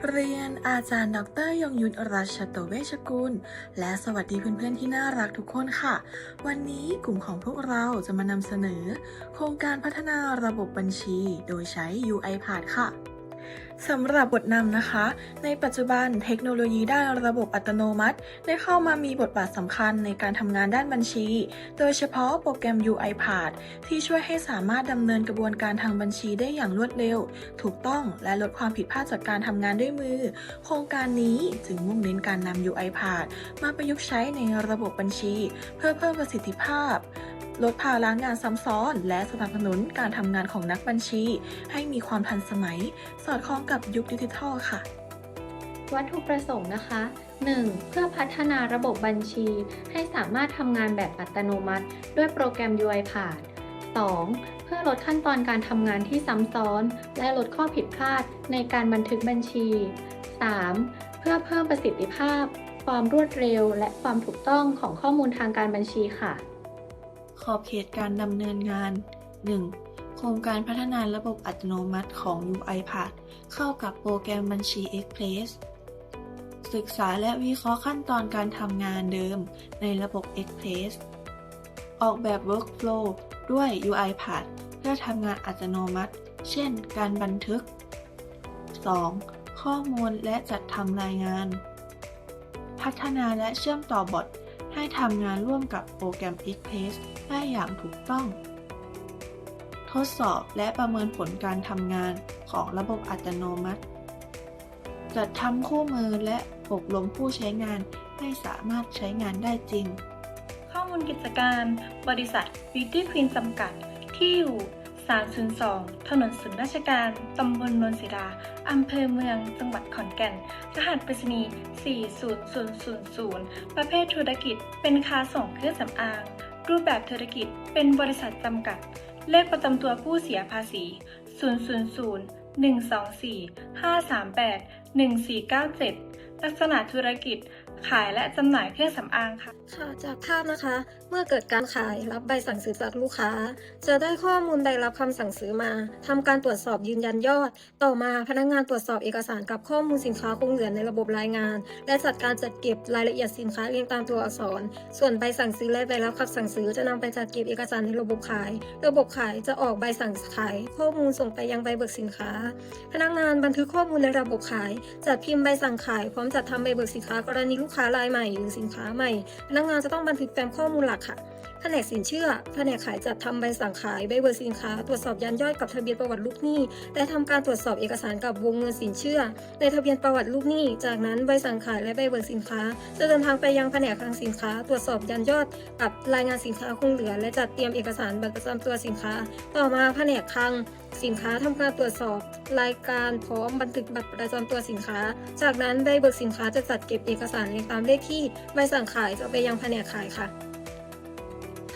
เรียนอาจารย์ ดรยงยุทธราชตเวชกุล และสวัสดีเพื่อนๆที่น่ารักทุกคนค่ะ วันนี้กลุ่มของพวกเราจะมานำเสนอ โครงการพัฒนาระบบบัญชี โดยใช้ UiPath ค่ะ สำหรับบทนำนะคะ ในปัจจุบันเทคโนโลยีด้านระบบอัตโนมัติ ได้เข้ามามีบทบาทสำคัญในการทำงานด้านบัญชี โดยเฉพาะโปรแกรม UiPath ที่ช่วยให้สามารถดำเนินกระบวนการทางบัญชีได้อย่างรวดเร็ว ถูกต้องและลดความผิดพลาดจากการทำงานด้วยมือ โครงการนี้จึงมุ่งเน้นการนำ UiPath มาประยุกต์ใช้ในระบบบัญชี เพื่อเพิ่มประสิทธิภาพ ลดภาระงานซ้ำซ้อน และสนับสนุนการทำงานของนักบัญชี ให้มีความทันสมัย สอดคล้องกับยุคดิจิทัลค่ะ วัตถุประสงค์นะคะ 1. เพื่อพัฒนาระบบบัญชี ให้สามารถทำงานแบบอัตโนมัติ ด้วยโปรแกรม UiPath 2. เพื่อลดขั้นตอนการทำงานที่ซ้ำซ้อน และลดข้อผิดพลาดในการบันทึกบัญชี 3. เพื่อเพิ่มประสิทธิภาพ ความรวดเร็ว และความถูกต้องของข้อมูลทางการบัญชีค่ะ ขอบเขตการดำเนินงาน 1. โครงการพัฒนาระบบอัตโนมัติของ UiPath เข้ากับโปรแกรมบัญชี Express ศึกษาและวิเคราะห์ขั้นตอนการทำงานเดิมในระบบ Express ออกแบบ Workflow ด้วย UiPath เพื่อทำงานอัตโนมัติ เช่น การบันทึก 2. ข้อมูลและจัดทำรายงาน พัฒนาและเชื่อมต่อบอท ให้ทำงานร่วมกับโปรแกรม Express ได้อย่างถูกต้อง ทดสอบและประเมินผลการทำงานของระบบอัตโนมัติ จัดทำคู่มือและอบรมผู้ใช้งานให้สามารถใช้งานได้จริง ข้อมูลกิจการ บริษัท Beauty Queen จำกัด ที่อยู่ 302 ถนนศูนย์ราชการ ตำบลนนศิลาอำเภอเมือง จังหวัดขอนแก่น รหัสไปรษณีย์ 40000 ประเภทธุรกิจ เป็นค้าส่งเครื่องสำอาง รูปแบบธุรกิจ เป็นบริษัทจำกัด เลขประจำตัวผู้เสียภาษี 000 124 538 1497 ลักษณะธุรกิจ ขายและจำหน่ายเครื่องสำอางค่ะ ค่ะจากภาพนะคะ เมื่อเกิดการขายรับใบสั่งซื้อจากลูกค้า จะได้ข้อมูลใบรับคำสั่งซื้อมาทำการตรวจสอบยืนยันยอด ต่อมาพนักงานตรวจสอบเอกสารกับข้อมูลสินค้าคงเหลือในระบบรายงาน และจัดการจัดเก็บรายละเอียดสินค้าเรียงตามตัวอักษร ส่วนใบสั่งซื้อและใบรับคำสั่งซื้อจะนำไปจัดเก็บเอกสารในระบบขาย ระบบขายจะออกใบสั่งขาย ข้อมูลส่งไปยังใบเบิกสินค้า พนักงานบันทึกข้อมูลในระบบขายจัดพิมพ์ใบสั่งขายพร้อมจัดทำใบเบิกสินค้ากรณีลูกค้ารายใหม่ หรือสินค้าใหม่พนักงานจะต้องบันทึกแฟ้มข้อมูลหลักค่ะ แผนกสินเชื่อ แผนกขายจัดทำใบสั่งขายใบเบิกสินค้า ตรวจสอบยันย่อยกับทะเบียนประวัติลูกหนี้ และทำการตรวจสอบเอกสารกับวงเงินสินเชื่อ ในทะเบียนประวัติลูกหนี้ จากนั้นใบสั่งขายและใบเบิกสินค้า จะเดินทางไปยังแผนกคลังสินค้า ตรวจสอบยันยอดกับรายงานสินค้าคงเหลือ และจัดเตรียมเอกสารบัตรประจำตัวสินค้า ต่อมาแผนกคลังสินค้าทำการตรวจสอบรายการพร้อมบันทึกบัตรประจำตัวสินค้า จากนั้นใบเบิกสินค้าจะจัดเก็บเอกสารเรียงตามเลขที่ ใบสั่งขายจะไปยังแผนกขายค่ะ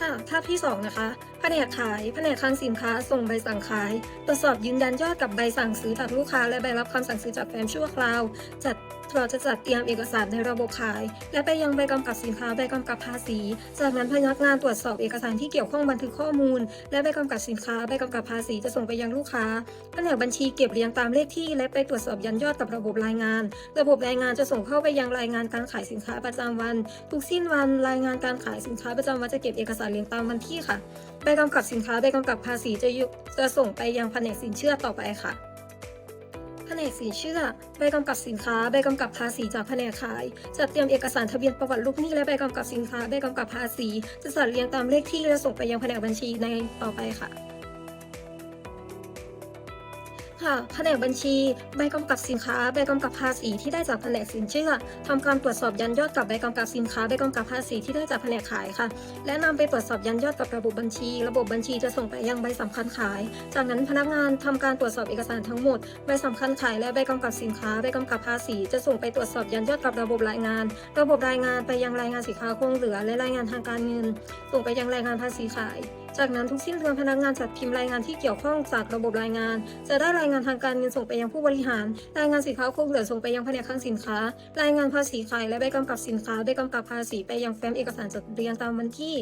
ค่ะภาพที่ 2 นะคะ แผนกขายแผนกคลังสินค้า ส่งใบสั่งขาย ตรวจสอบยืนยันยอดกับใบสั่งซื้อจากลูกค้า และใบรับคำสั่งซื้อจากแฟ้มชั่วคราว จัดเราจะจัดเตรียมเอกสารในระบบขาย และไปยังใบกำกับสินค้าใบกำกับภาษี จากนั้นพนักงานตรวจสอบเอกสารที่เกี่ยวข้องบันทึกข้อมูล และใบกำกับสินค้าใบกำกับภาษีจะส่งไปยังลูกค้าแผนกบัญชีเก็บเรียงตามเลขที่ และไปตรวจสอบยันยอดกับระบบรายงาน ระบบรายงานจะส่งเข้าไปยังรายงานการขายสินค้าประจำวัน ทุกสิ้นวันรายงานการขายสินค้าประจำวันจะเก็บเอกสารเรียงตามวันที่ค่ะใบกำกับสินค้าใบกำกับภาษีจะยุจะส่งไปยังแผนกสินเชื่อต่อไปค่ะ แผนกสินเชื่อใบกำกับสินค้าใบกำกับภาษีจากแผนกขายจัดเตรียมเอกสารทะเบียนประวัติลูกหนี้และใบกำกับสินค้าใบกำกับภาษีจะจัดเรียงตามเลขที่และส่งไปยังแผนกบัญชีในต่อไปค่ะ ค่ะแผนกบัญชี ใบกำกับสินค้า ใบกำกับภาษีที่ได้จากแผนกสินเชื่อทำการตรวจสอบยันยอดกับใบกำกับสินค้า ใบกำกับภาษีที่ได้จากแผนกขายค่ะ และนำไปตรวจสอบยันยอดกับระบบบัญชี ระบบบัญชีจะส่งไปยังใบสำคัญขาย จากนั้นพนักงานทำการตรวจสอบเอกสารทั้งหมด ใบสำคัญขายและใบกำกับสินค้า ใบกำกับภาษี จะส่งไปตรวจสอบยันยอดกับระบบรายงาน ระบบรายงานไปยังรายงานสินค้าคงเหลือ และรายงานทางการเงิน ส่งไปยังรายงานภาษีขาย จากนั้นทุกสิ้นเดือนพนักงานจัดพิมพ์รายงานที่เกี่ยวข้องจากระบบรายงาน จะได้รายงานทางการเงินส่งไปยังผู้บริหาร รายงานสินค้าคงเหลือส่งไปยังแผนกคลังสินค้า รายงานภาษีขายและใบกำกับสินค้าใบกำกับภาษีไปยังแฟ้มเอกสารจดเรียงตามวันที่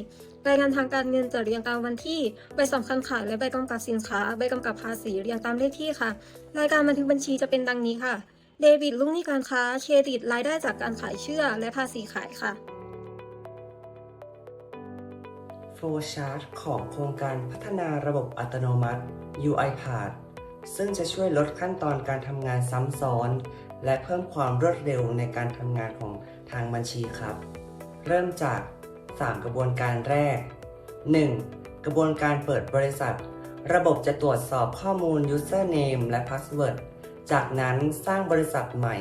รายงานทางการเงินจะเรียงตามวันที่ใบสำคัญขายและใบกำกับสินค้าใบกำกับภาษีเรียงตามเลขที่ค่ะ รายการบันทึกบัญชีจะเป็นดังนี้ค่ะเดบิตลูกหนี้การค้า เครดิตรายได้จากการขายเชื่อ และภาษีขายค่ะ โฟล์ชาร์ตของโครงการพัฒนาระบบอัตโนมัติ UiPath ซึ่งจะช่วยลดขั้นตอนการทำงานซ้ำซ้อน และเพิ่มความรวดเร็วในการทำงานของทางบัญชีครับ เริ่มจาก 3 กระบวนการแรก 1. กระบวนการเปิดบริษัท ระบบจะตรวจสอบข้อมูล username และ password จากนั้นสร้างบริษัทใหม่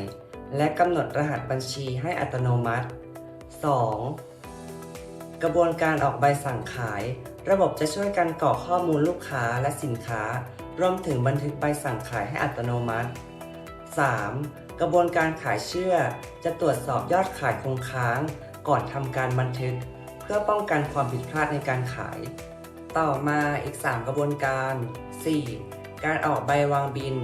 และกำหนดรหัสบัญชีให้อัตโนมัติ 2. กระบวนการออกใบสั่งขาย ระบบจะช่วยกันกรอกข้อมูลลูกค้าและสินค้า รวมถึงบันทึกใบสั่งขายให้อัตโนมัติ 3. กระบวนการขายเชื่อ จะตรวจสอบยอดขายคงค้าง ก่อนทำการบันทึก เพื่อป้องกันความผิดพลาดในการขาย ต่อมาอีก 3 กระบวนการ 4. การออกใบวางบิน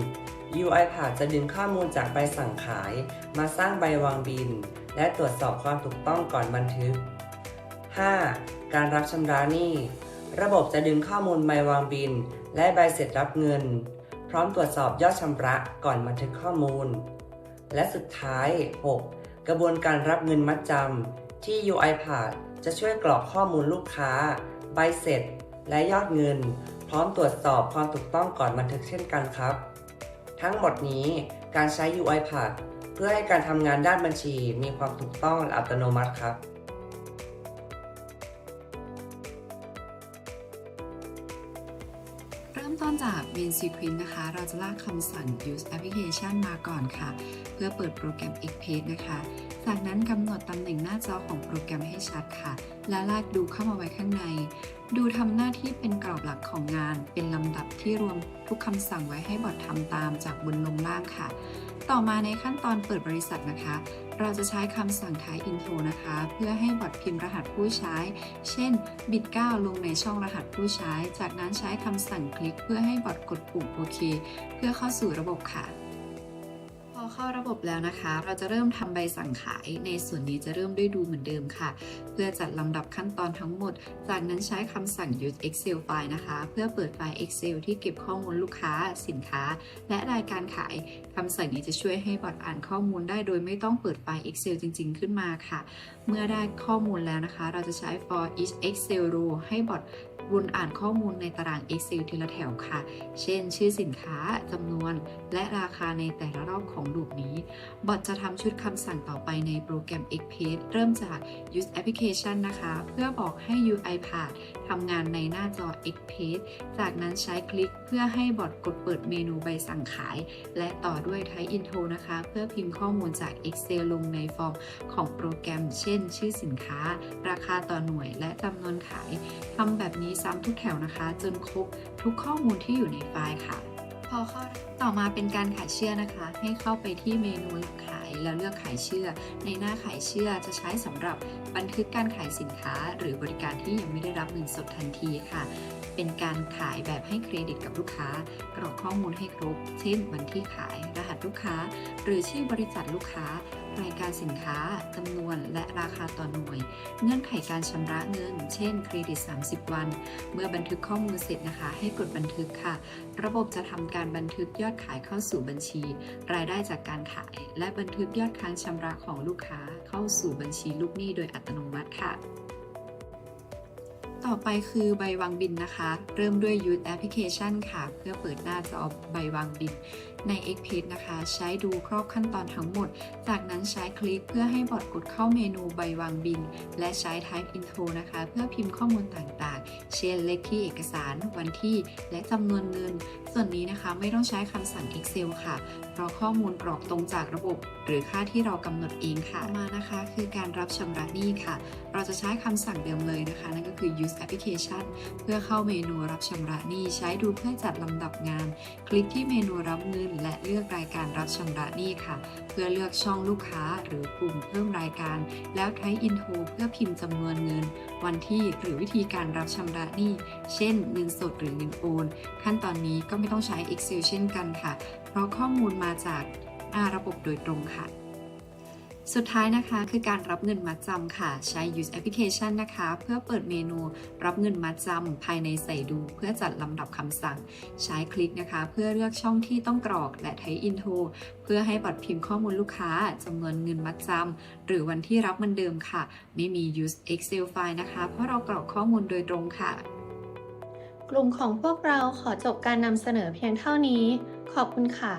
UiPath จะดึงข้อมูลจากใบสั่งขาย มาสร้างใบวางบิน และตรวจสอบความถูกต้องก่อนบันทึก 5. การรับชำระหนี้ ระบบจะดึงข้อมูลใบวางบิน และใบเสร็จรับเงิน พร้อมตรวจสอบยอดชำระก่อนบันทึกข้อมูล และสุดท้าย 6. กระบวนการรับเงินมัดจำที่ UiPath จะช่วยกรอกข้อมูลลูกค้า ใบเสร็จ และยอดเงิน พร้อมตรวจสอบความถูกต้องก่อนบันทึกเช่นกันครับ ทั้งหมดนี้การใช้ UiPath เพื่อให้การทำงานด้านบัญชีมีความถูกต้องและอัตโนมัติครับ ต้นจาก main sequence นะคะ เราจะลากคำสั่ง use application มาก่อนค่ะ เพื่อเปิดโปรแกรม Xpage นะคะ จากนั้นกำหนดตำแหน่งหน้าจอของโปรแกรมให้ชัดค่ะ และลากดูเข้ามาไว้ข้างใน ดูทำหน้าที่เป็นกรอบหลักของงาน เป็นลำดับที่รวมทุกคำสั่งไว้ให้บอททำตามจากบนลงล่างค่ะ ต่อมาในขั้นตอนเปิดบริษัทนะคะ เราจะใช้คำสั่งท้าย intro นะคะ เพื่อให้บอทพิมพ์รหัสผู้ใช้ เช่น บิด 9 ลงในช่องรหัสผู้ใช้ จากนั้นใช้คำสั่งคลิกเพื่อให้บอทกดปุ่มโอเค เพื่อเข้าสู่ระบบค่ะ เข้าระบบแล้วนะคะ เราจะเริ่มทำใบสั่งขาย ในส่วนนี้จะเริ่มด้วยดูเหมือนเดิมค่ะ เพื่อจัดลำดับขั้นตอนทั้งหมด จากนั้นใช้คำสั่ง use excel file นะคะ เพื่อเปิดไฟล์ excel ที่เก็บข้อมูลลูกค้า สินค้า และรายการขายคำสั่งนี้จะช่วยให้บอทอ่านข้อมูลได้โดยไม่ต้องเปิดไฟล์ excel จริง ๆ ขึ้นมาค่ะ เมื่อได้ข้อมูลแล้วนะคะ เราจะใช้ for each excel row ให้บอท วนอ่านข้อมูลในตาราง excel ทีละแถวค่ะ เช่น ชื่อสินค้าจำนวน และราคาในแต่ละรอบของลูปนี้ บอทจะทำชุดคำสั่งต่อไปในโปรแกรม Xpage เริ่มจาก use application นะคะ เพื่อบอกให้ UiPath ทำงานในหน้าจอ Xpage จากนั้นใช้คลิกเพื่อให้บอทกดเปิดเมนูใบสั่งขาย และต่อด้วย Type Intro นะคะ เพื่อพิมพ์ข้อมูลจาก Excel ลงในฟอร์มของโปรแกรม เช่น ชื่อสินค้า ราคาต่อหน่วย และจำนวนขายทำแบบนี้ซ้ำทุกแถวนะคะ จนครบทุกข้อมูลที่อยู่ในไฟล์ค่ะ พอเข้าต่อมาเป็นการขายเชื่อนะคะ ให้เข้าไปที่เมนูขายแล้วเลือกขายเชื่อ ในหน้าขายเชื่อจะใช้สำหรับบันทึกการขายสินค้า หรือบริการที่ยังไม่ได้รับเงินสดทันทีค่ะ เป็นการขายแบบให้เครดิตกับลูกค้ากรอกข้อมูลให้ครบ เช่นวันที่ขาย รหัสลูกค้า หรือชื่อบริษัทลูกค้า รายการสินค้าจำนวนและราคาต่อหน่วย เงื่อนไขการชำระเงิน เช่นเครดิต 30 วัน เมื่อบันทึกข้อมูลเสร็จนะคะ ให้กดบันทึกค่ะ ระบบจะทำการบันทึกยอดขายเข้าสู่บัญชี รายได้จากการขาย และบันทึกยอดค้างชำระของลูกค้าเข้าสู่บัญชีลูกหนี้โดยอัตโนมัติค่ะต่อไปคือใบวางบินนะคะ เริ่มด้วย Use Application ค่ะ เพื่อเปิดหน้าจอใบวางบิน ใน Xpage นะคะ ใช้ดูครอบขั้นตอนทั้งหมด จากนั้นใช้คลิกเพื่อให้บอทกดเข้าเมนูใบวางบิน และใช้ Type Intro นะคะ เพื่อพิมพ์ข้อมูลต่างๆ เช่นเลขที่เอกสาร วันที่ และจำนวนเงิน ส่วนนี้นะคะไม่ต้องใช้คำสั่ง Excel ค่ะ เพราะข้อมูลกรอกตรงจากระบบ หรือค่าที่เรากำหนดเองค่ะมานะคะ คือการรับชำระหนี้ค่ะ เราจะใช้คำสั่งเดิมเลยนะคะ นั่นก็คือ use application เพื่อเข้าเมนูรับชำระหนี้ ใช้ดูเพื่อจัดลำดับงาน คลิกที่เมนูรับเงินและเลือกรายการรับชำระหนี้ค่ะ เพื่อเลือกช่องลูกค้าหรือกลุ่มเพิ่มรายการ แล้วใช้อินโทรเพื่อพิมพ์จำนวนเงิน วันที่หรือวิธีการรับชำระหนี้ เช่นเงินสดหรือเงินโอน ขั้นตอนนี้ก็ไม่ต้องใช้ Excel เช่นกันค่ะ เพราะข้อมูลมาจากอาระบบโดยตรงค่ะ สุดท้ายนะคะคือการรับเงินมัดจำค่ะ ใช้ use application นะคะ เพื่อเปิดเมนูรับเงินมัดจำภายในใส่ดู เพื่อจัดลำดับคำสั่ง ใช้คลิกนะคะ เพื่อเลือกช่องที่ต้องกรอกและ type info เพื่อให้บัตรพิมพ์ข้อมูลลูกค้าจำนวนเงินมัดจำหรือวันที่รับเหมันเดิมค่ะ ไม่มี use excel file นะคะ เพราะเรากรอกข้อมูลโดยตรงค่ะ กลุ่มของพวกเราขอจบการนำเสนอเพียงเท่านี้ ขอบคุณค่ะ